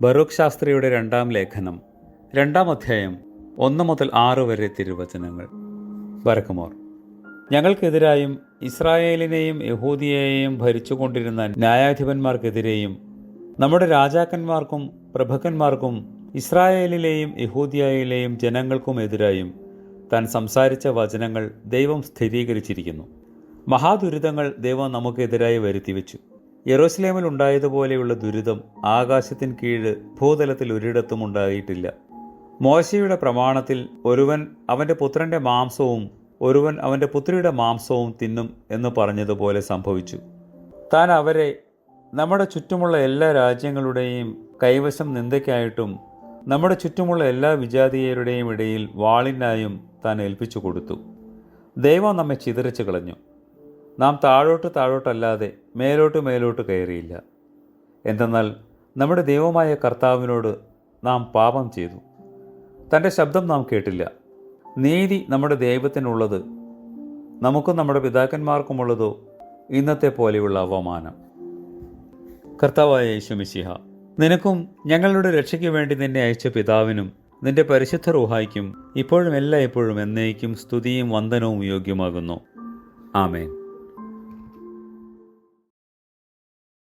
ബറൂഖ് ശാസ്ത്രിയുടെ രണ്ടാം ലേഖനം രണ്ടാം അധ്യായം ഒന്ന് മുതൽ ആറ് വരെ തിരുവചനങ്ങൾ. വരക്കുമോർ ഞങ്ങൾക്കെതിരായും ഇസ്രായേലിനെയും യഹൂദിയെയും ഭരിച്ചുകൊണ്ടിരുന്ന ന്യായാധിപന്മാർക്കെതിരെയും നമ്മുടെ രാജാക്കന്മാർക്കും പ്രഭുക്കന്മാർക്കും ഇസ്രായേലിലെയും യഹൂദിയയിലെയും ജനങ്ങൾക്കും എതിരായും താൻ സംസാരിച്ച വചനങ്ങൾ ദൈവം സ്ഥിരീകരിച്ചിരിക്കുന്നു. മഹാദുരിതങ്ങൾ ദൈവം നമുക്കെതിരായി വരുത്തിവെച്ചു. യെറൂസലേമിൽ ഉണ്ടായതുപോലെയുള്ള ദുരിതം ആകാശത്തിന് കീഴ് ഭൂതലത്തിൽ ഒരിടത്തും ഉണ്ടായിട്ടില്ല. മോശയുടെ പ്രമാണത്തിൽ ഒരുവൻ അവന്റെ പുത്രന്റെ മാംസവും ഒരുവൻ അവന്റെ പുത്രിയുടെ മാംസവും തിന്നും എന്ന് പറഞ്ഞതുപോലെ സംഭവിച്ചു. താൻ അവരെ നമ്മുടെ ചുറ്റുമുള്ള എല്ലാ രാജ്യങ്ങളുടെയും കൈവശം നിന്ദയ്ക്കായിട്ടും നമ്മുടെ ചുറ്റുമുള്ള എല്ലാ വിജാതീയരുടെയും ഇടയിൽ വാളിനായും താൻ ഏൽപ്പിച്ചു കൊടുത്തു. ദൈവം നമ്മെ ചിതറിച്ചു കളഞ്ഞു. നാം താഴോട്ട് താഴോട്ടല്ലാതെ മേലോട്ട് മേലോട്ട് കയറിയില്ല. എന്തെന്നാൽ നമ്മുടെ ദൈവമായ കർത്താവിനോട് നാം പാപം ചെയ്തു. തന്റെ ശബ്ദം നാം കേട്ടില്ല. നീതി നമ്മുടെ ദൈവത്തിനുള്ളത് നമുക്കും നമ്മുടെ പിതാക്കന്മാർക്കുമുള്ളതോ ഇന്നത്തെ പോലെയുള്ള അവമാനം. കർത്താവായ യേശുമിശിഹ നിനക്കും ഞങ്ങളുടെ രക്ഷയ്ക്ക് വേണ്ടി നിന്നെ അയച്ച പിതാവിനും നിന്റെ പരിശുദ്ധ റൂഹായിക്കും ഇപ്പോഴും എല്ലാ എപ്പോഴും എന്നേക്കും സ്തുതിയും വന്ദനവും യോഗ്യമാകുന്നു. ആമേൻ.